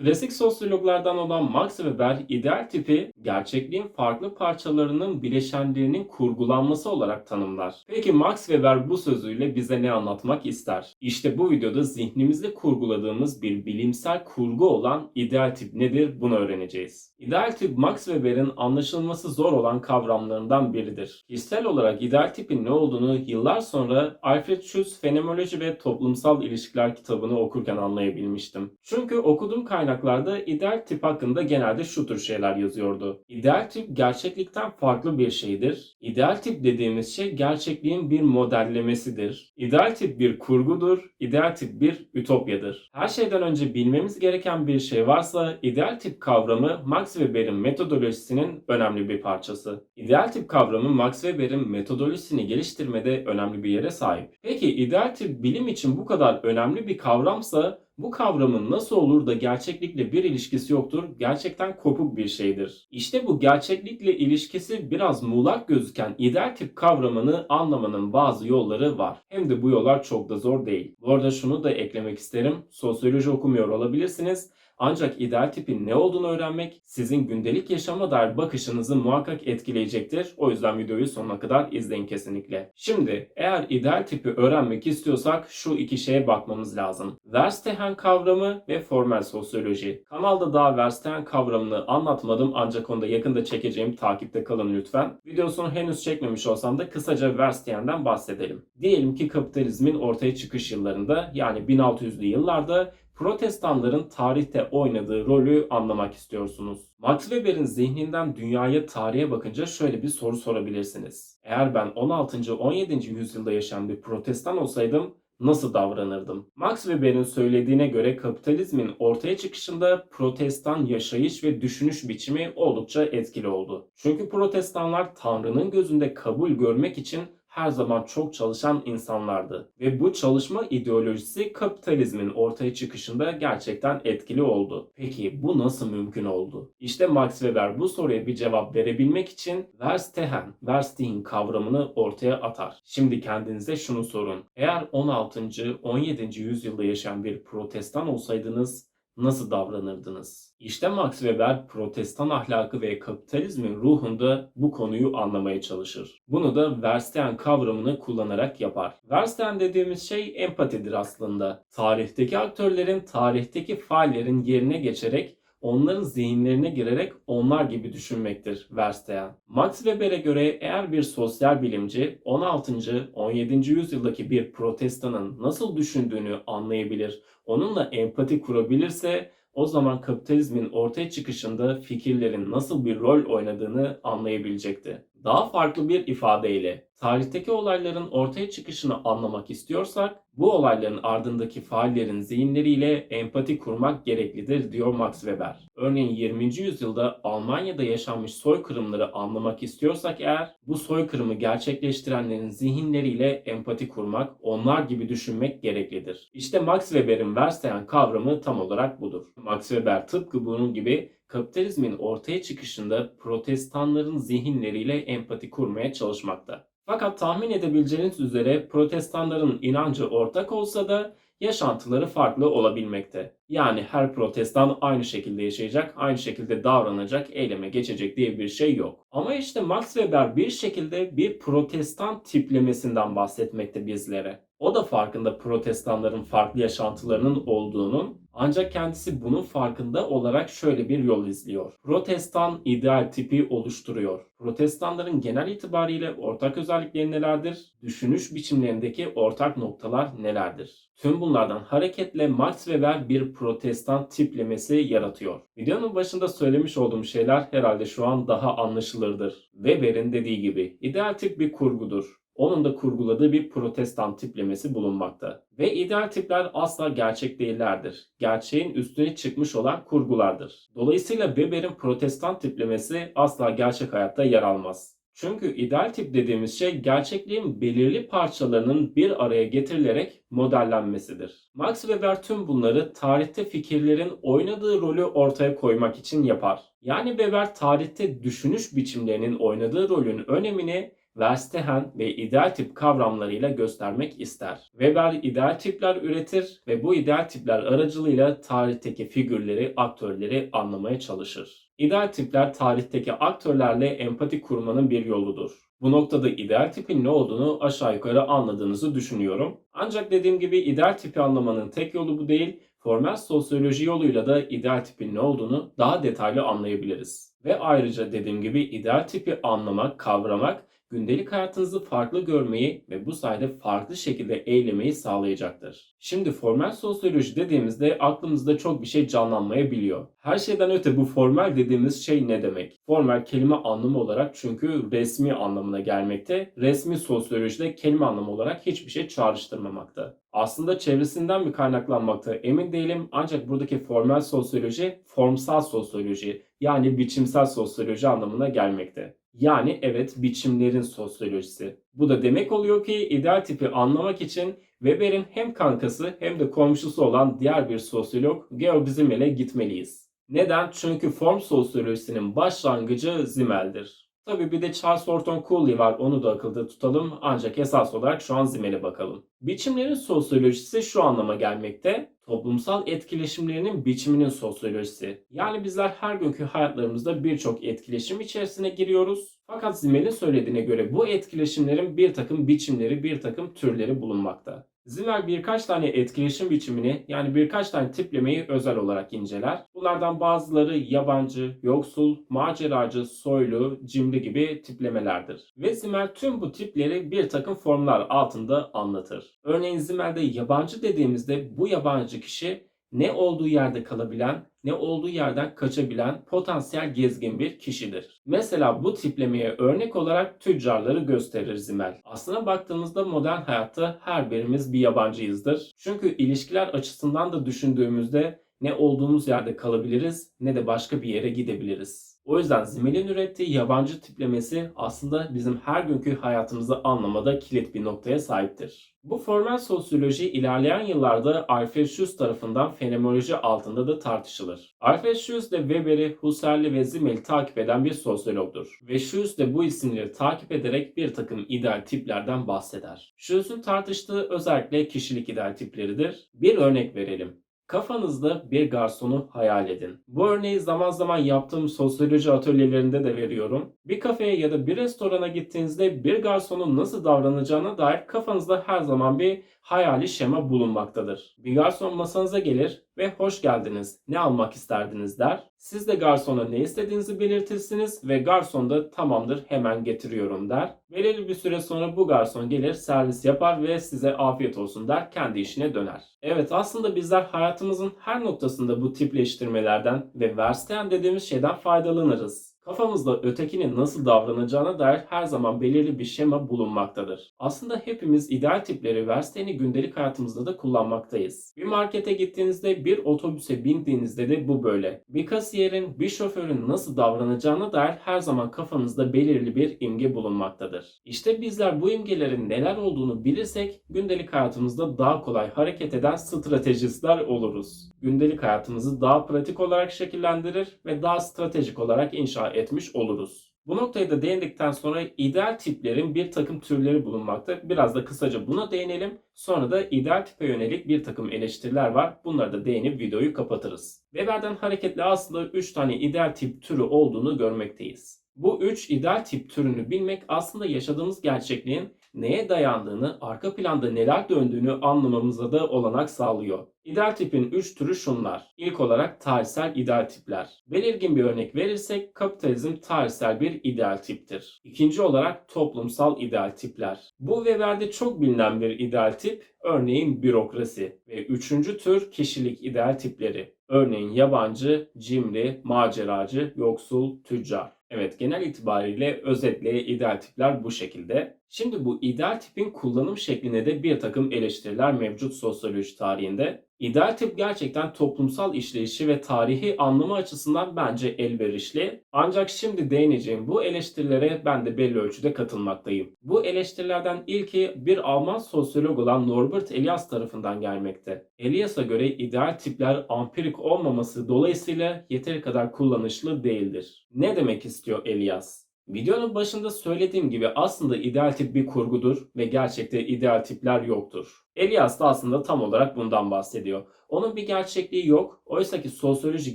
Klasik sosyologlardan olan Max Weber ideal tipi gerçekliğin farklı parçalarının bileşenlerinin kurgulanması olarak tanımlar. Peki Max Weber bu sözüyle bize ne anlatmak ister? İşte bu videoda zihnimizde kurguladığımız bir bilimsel kurgu olan ideal tip nedir bunu öğreneceğiz. İdeal tip Max Weber'in anlaşılması zor olan kavramlarından biridir. Kişisel olarak ideal tipin ne olduğunu yıllar sonra Alfred Schutz Fenomenoloji ve Toplumsal İlişkiler kitabını okurken anlayabilmiştim. Çünkü okuduğum kaynaklarda ideal tip hakkında genelde şu tür şeyler yazıyordu. İdeal tip gerçeklikten farklı bir şeydir. İdeal tip dediğimiz şey gerçekliğin bir modellemesidir. İdeal tip bir kurgudur. İdeal tip bir ütopyadır. Her şeyden önce bilmemiz gereken bir şey varsa ideal tip kavramı Max Weber'in metodolojisinin önemli bir parçası. İdeal tip kavramı Max Weber'in metodolojisini geliştirmede önemli bir yere sahip. Peki ideal tip bilim için bu kadar önemli bir kavramsa bu kavramın nasıl olur da gerçeklikle bir ilişkisi yoktur? Gerçekten kopuk bir şeydir. İşte bu gerçeklikle ilişkisi biraz muğlak gözüken ideal tip kavramını anlamanın bazı yolları var. Hem de bu yollar çok da zor değil. Bu arada şunu da eklemek isterim. Sosyoloji okumuyor olabilirsiniz. Ancak ideal tipin ne olduğunu öğrenmek sizin gündelik yaşama dair bakışınızı muhakkak etkileyecektir. O yüzden videoyu sonuna kadar izleyin kesinlikle. Şimdi eğer ideal tipi öğrenmek istiyorsak şu iki şeye bakmamız lazım. Verstehen kavramı ve formel sosyoloji. Kanalda daha Verstehen kavramını anlatmadım ancak onu da yakında çekeceğim. Takipte kalın lütfen. Videosunu henüz çekmemiş olsam da kısaca Verstehen'den bahsedelim. Diyelim ki kapitalizmin ortaya çıkış yıllarında yani 1600'lü yıllarda protestanların tarihte oynadığı rolü anlamak istiyorsunuz. Max Weber'in zihninden dünyaya tarihe bakınca şöyle bir soru sorabilirsiniz. Eğer ben 16. 17. yüzyılda yaşayan bir protestan olsaydım nasıl davranırdım? Max Weber'in söylediğine göre kapitalizmin ortaya çıkışında protestan yaşayış ve düşünüş biçimi oldukça etkili oldu. Çünkü protestanlar Tanrı'nın gözünde kabul görmek için her zaman çok çalışan insanlardı. Ve bu çalışma ideolojisi kapitalizmin ortaya çıkışında gerçekten etkili oldu. Peki bu nasıl mümkün oldu? İşte Max Weber bu soruya bir cevap verebilmek için Verstehen, Verstehen kavramını ortaya atar. Şimdi kendinize şunu sorun. Eğer 16. 17. yüzyılda yaşayan bir protestan olsaydınız nasıl davranırdınız? İşte Max Weber protestan ahlakı ve kapitalizmin ruhunda bu konuyu anlamaya çalışır. Bunu da Verstehen kavramını kullanarak yapar. Verstehen dediğimiz şey empatidir aslında. Tarihteki aktörlerin, tarihteki faillerin yerine geçerek onların zihinlerine girerek onlar gibi düşünmektir Verstehen. Max Weber'e göre eğer bir sosyal bilimci 16. 17. yüzyıldaki bir protestanın nasıl düşündüğünü anlayabilir, onunla empati kurabilirse o zaman kapitalizmin ortaya çıkışında fikirlerin nasıl bir rol oynadığını anlayabilecekti. Daha farklı bir ifadeyle tarihteki olayların ortaya çıkışını anlamak istiyorsak bu olayların ardındaki faillerin zihinleriyle empati kurmak gereklidir diyor Max Weber. Örneğin 20. yüzyılda Almanya'da yaşanmış soykırımları anlamak istiyorsak eğer bu soykırımı gerçekleştirenlerin zihinleriyle empati kurmak, onlar gibi düşünmek gereklidir. İşte Max Weber'in Verstehen kavramı tam olarak budur. Max Weber tıpkı bunun gibi kapitalizmin ortaya çıkışında protestanların zihinleriyle empati kurmaya çalışmakta. Fakat tahmin edebileceğiniz üzere protestanların inancı ortak olsa da yaşantıları farklı olabilmekte. Yani her protestan aynı şekilde yaşayacak, aynı şekilde davranacak, eyleme geçecek diye bir şey yok. Ama işte Max Weber bir şekilde bir protestan tiplemesinden bahsetmekte bizlere. O da farkında protestanların farklı yaşantılarının olduğunun ancak kendisi bunun farkında olarak şöyle bir yol izliyor. Protestan ideal tipi oluşturuyor. Protestanların genel itibariyle ortak özellikleri nelerdir? Düşünüş biçimlerindeki ortak noktalar nelerdir? Tüm bunlardan hareketle Max Weber bir protestan tiplemesi yaratıyor. Videonun başında söylemiş olduğum şeyler herhalde şu an daha anlaşılırdır. Weber'in dediği gibi ideal tip bir kurgudur. Onun da kurguladığı bir protestan tiplemesi bulunmakta. Ve ideal tipler asla gerçek değillerdir. Gerçeğin üstüne çıkmış olan kurgulardır. Dolayısıyla Weber'in protestan tiplemesi asla gerçek hayatta yer almaz. Çünkü ideal tip dediğimiz şey gerçekliğin belirli parçalarının bir araya getirilerek modellenmesidir. Max Weber tüm bunları tarihte fikirlerin oynadığı rolü ortaya koymak için yapar. Yani Weber tarihte düşünüş biçimlerinin oynadığı rolün önemini Verstehen ve ideal tip kavramlarıyla göstermek ister. Weber ideal tipler üretir ve bu ideal tipler aracılığıyla tarihteki figürleri, aktörleri anlamaya çalışır. İdeal tipler tarihteki aktörlerle empati kurmanın bir yoludur. Bu noktada ideal tipin ne olduğunu aşağı yukarı anladığınızı düşünüyorum. Ancak dediğim gibi ideal tipi anlamanın tek yolu bu değil. Formel sosyoloji yoluyla da ideal tipin ne olduğunu daha detaylı anlayabiliriz. Ve ayrıca dediğim gibi ideal tipi anlamak, kavramak gündelik hayatınızı farklı görmeyi ve bu sayede farklı şekilde eylemeyi sağlayacaktır. Şimdi formel sosyoloji dediğimizde aklımızda çok bir şey canlanmayabiliyor. Her şeyden öte bu formel dediğimiz şey ne demek? Formel kelime anlamı olarak çünkü resmi anlamına gelmekte. Resmi sosyolojide kelime anlamı olarak hiçbir şey çağrıştırmamakta. Aslında çevresinden mi kaynaklanmakta emin değilim ancak buradaki formel sosyoloji formsal sosyoloji yani biçimsel sosyoloji anlamına gelmekte. Yani evet biçimlerin sosyolojisi. Bu da demek oluyor ki ideal tipi anlamak için Weber'in hem kankası hem de komşusu olan diğer bir sosyolog Georg Zimmel'e gitmeliyiz. Neden? Çünkü form sosyolojisinin başlangıcı Zimmel'dir. Tabi bir de Charles Orton Cooley var onu da akılda tutalım ancak esas olarak şu an Zimmel'e bakalım. Biçimlerin sosyolojisi şu anlama gelmekte. Toplumsal etkileşimlerinin biçiminin sosyolojisi. Yani bizler her günkü hayatlarımızda birçok etkileşim içerisine giriyoruz. Fakat Zimmel'in söylediğine göre bu etkileşimlerin bir takım biçimleri, bir takım türleri bulunmakta. Zimmel birkaç tane etkileşim biçimini yani birkaç tane tiplemeyi özel olarak inceler. Bunlardan bazıları yabancı, yoksul, maceracı, soylu, cimri gibi tiplemelerdir. Ve Zimmel tüm bu tipleri bir takım formlar altında anlatır. Örneğin Zimmel'de yabancı dediğimizde bu yabancı kişi ne olduğu yerde kalabilen, ne olduğu yerden kaçabilen potansiyel gezgin bir kişidir. Mesela bu tiplemeye örnek olarak tüccarları gösterir Zimmel. Aslına baktığımızda modern hayatta her birimiz bir yabancıyızdır. Çünkü ilişkiler açısından da düşündüğümüzde ne olduğumuz yerde kalabiliriz ne de başka bir yere gidebiliriz. O yüzden Zimmel'in ürettiği yabancı tiplemesi aslında bizim her günkü hayatımızı anlamada kilit bir noktaya sahiptir. Bu formel sosyoloji ilerleyen yıllarda Alfred Schuss tarafından fenomenoloji altında da tartışılır. Alfred Schuss de Weber'i, Husserl'i ve Zimmel'i takip eden bir sosyologdur. Ve Schuss de bu isimleri takip ederek bir takım ideal tiplerden bahseder. Schuss'un tartıştığı özellikle kişilik ideal tipleridir. Bir örnek verelim. Kafanızda bir garsonu hayal edin. Bu örneği zaman zaman yaptığım sosyoloji atölyelerinde de veriyorum. Bir kafeye ya da bir restorana gittiğinizde bir garsonun nasıl davranacağına dair kafanızda her zaman bir hayali şema bulunmaktadır. Bir garson masanıza gelir ve hoş geldiniz, ne almak isterdiniz der. Siz de garsona ne istediğinizi belirtirsiniz ve garson da tamamdır hemen getiriyorum der. Belirli bir süre sonra bu garson gelir servis yapar ve size afiyet olsun der kendi işine döner. Evet aslında bizler hayatımızın her noktasında bu tipleştirmelerden ve Verstein dediğimiz şeyden faydalanırız. Kafamızda ötekinin nasıl davranacağına dair her zaman belirli bir şema bulunmaktadır. Aslında hepimiz ideal tipleri Verstein'i gündelik hayatımızda da kullanmaktayız. Bir markete gittiğinizde, bir otobüse bindiğinizde de bu böyle. Bir kasiyerin, bir şoförün nasıl davranacağına dair her zaman kafanızda belirli bir imge bulunmaktadır. İşte bizler bu imgelerin neler olduğunu bilirsek gündelik hayatımızda daha kolay hareket eden stratejistler oluruz. Gündelik hayatımızı daha pratik olarak şekillendirir ve daha stratejik olarak inşa etmiş oluruz. Bu noktayı da değindikten sonra ideal tiplerin bir takım türleri bulunmakta. Biraz da kısaca buna değinelim. Sonra da ideal tipe yönelik bir takım eleştiriler var. Bunları da değinip videoyu kapatırız. Weber'den hareketle aslında 3 tane ideal tip türü olduğunu görmekteyiz. Bu 3 ideal tip türünü bilmek aslında yaşadığımız gerçekliğin neye dayandığını, arka planda neler döndüğünü anlamamıza da olanak sağlıyor. İdeal tipin 3 türü şunlar. İlk olarak tarihsel ideal tipler. Belirgin bir örnek verirsek kapitalizm tarihsel bir ideal tiptir. İkinci olarak toplumsal ideal tipler. Bu Weber'de çok bilinen bir ideal tip, örneğin bürokrasi. Ve üçüncü tür kişilik ideal tipleri. Örneğin yabancı, cimri, maceracı, yoksul, tüccar. Evet genel itibariyle özetle ideal tipler bu şekilde. Şimdi bu ideal tipin kullanım şekline de bir takım eleştiriler mevcut sosyoloji tarihinde. İdeal tip gerçekten toplumsal işleyişi ve tarihi anlamı açısından bence elverişli. Ancak şimdi değineceğim bu eleştirilere ben de belli ölçüde katılmaktayım. Bu eleştirilerden ilki bir Alman sosyolog olan Norbert Elias tarafından gelmekte. Elias'a göre ideal tipler ampirik olmaması dolayısıyla yeteri kadar kullanışlı değildir. Ne demek istiyor Elias? Videonun başında söylediğim gibi aslında ideal tip bir kurgudur ve gerçekte ideal tipler yoktur. Elias da aslında tam olarak bundan bahsediyor. Onun bir gerçekliği yok. Oysa ki sosyoloji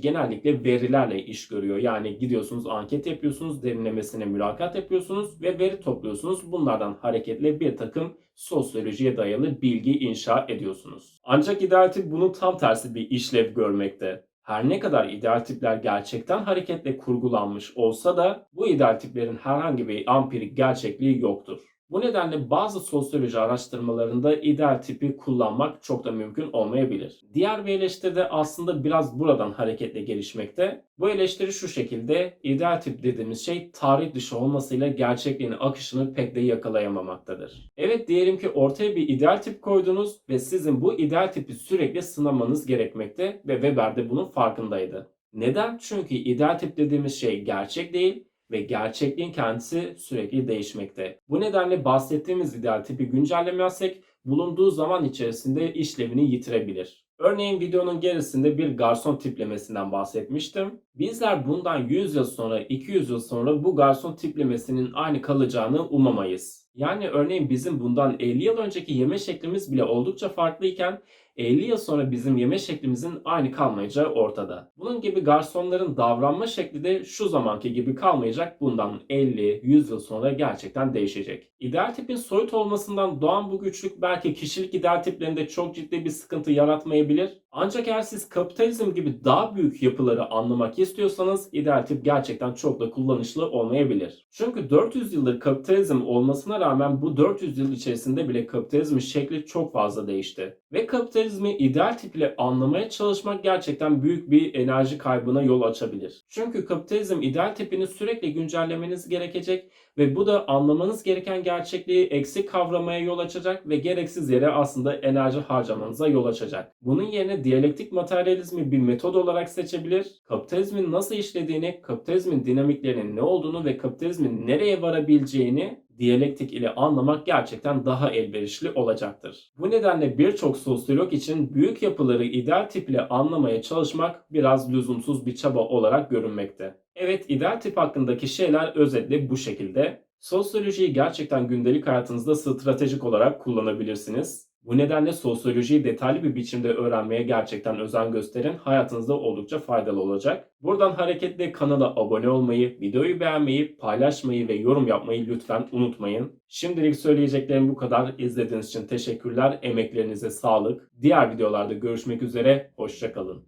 genellikle verilerle iş görüyor. Yani gidiyorsunuz anket yapıyorsunuz, derinlemesine mülakat yapıyorsunuz ve veri topluyorsunuz. Bunlardan hareketle bir takım sosyolojiye dayalı bilgi inşa ediyorsunuz. Ancak ideal tip bunun tam tersi bir işlev görmekte. Her ne kadar ideal tipler gerçekten hareketle kurgulanmış olsa da bu ideal tiplerin herhangi bir ampirik gerçekliği yoktur. Bu nedenle bazı sosyoloji araştırmalarında ideal tipi kullanmak çok da mümkün olmayabilir. Diğer bir eleştiri de aslında biraz buradan hareketle gelişmekte. Bu eleştiri şu şekilde, ideal tip dediğimiz şey tarih dışı olmasıyla gerçekliğin akışını pek de yakalayamamaktadır. Evet diyelim ki ortaya bir ideal tip koydunuz ve sizin bu ideal tipi sürekli sınamanız gerekmekte ve Weber de bunun farkındaydı. Neden? Çünkü ideal tip dediğimiz şey gerçek değil ve gerçekliğin kendisi sürekli değişmekte. Bu nedenle bahsettiğimiz ideal tipi güncellemezsek bulunduğu zaman içerisinde işlevini yitirebilir. Örneğin videonun gerisinde bir garson tiplemesinden bahsetmiştim. Bizler bundan 100 yıl sonra, 200 yıl sonra bu garson tiplemesinin aynı kalacağını umamayız. Yani örneğin bizim bundan 50 yıl önceki yeme şeklimiz bile oldukça farklıyken 50 yıl sonra bizim yeme şeklimizin aynı kalmayacağı ortada. Bunun gibi garsonların davranma şekli de şu zamanki gibi kalmayacak. Bundan 50-100 yıl sonra gerçekten değişecek. İdeal tipin soyut olmasından doğan bu güçlük belki kişilik ideal tiplerinde çok ciddi bir sıkıntı olmayabilir. Ancak eğer siz kapitalizm gibi daha büyük yapıları anlamak istiyorsanız ideal tip gerçekten çok da kullanışlı olmayabilir. Çünkü 400 yıldır kapitalizm olmasına rağmen bu 400 yıl içerisinde bile kapitalizmin şekli çok fazla değişti. Ve kapitalizmi ideal tip ile anlamaya çalışmak gerçekten büyük bir enerji kaybına yol açabilir. Çünkü kapitalizm ideal tipini sürekli güncellemeniz gerekecek ve bu da anlamanız gereken gerçekliği eksik kavramaya yol açacak ve gereksiz yere aslında enerji harcamanıza yol açacak. Bunun yerine diyalektik materyalizmi bir metod olarak seçebilir. Kapitalizmin nasıl işlediğini, kapitalizmin dinamiklerinin ne olduğunu ve kapitalizmin nereye varabileceğini diyalektik ile anlamak gerçekten daha elverişli olacaktır. Bu nedenle birçok sosyolog için büyük yapıları ideal tip ile anlamaya çalışmak biraz lüzumsuz bir çaba olarak görünmekte. Evet ideal tip hakkındaki şeyler özetle bu şekilde. Sosyolojiyi gerçekten gündelik hayatınızda stratejik olarak kullanabilirsiniz. Bu nedenle sosyolojiyi detaylı bir biçimde öğrenmeye gerçekten özen gösterin. Hayatınızda oldukça faydalı olacak. Buradan hareketle kanala abone olmayı, videoyu beğenmeyi, paylaşmayı ve yorum yapmayı lütfen unutmayın. Şimdilik söyleyeceklerim bu kadar. İzlediğiniz için teşekkürler. Emeklerinize sağlık. Diğer videolarda görüşmek üzere. Hoşçakalın.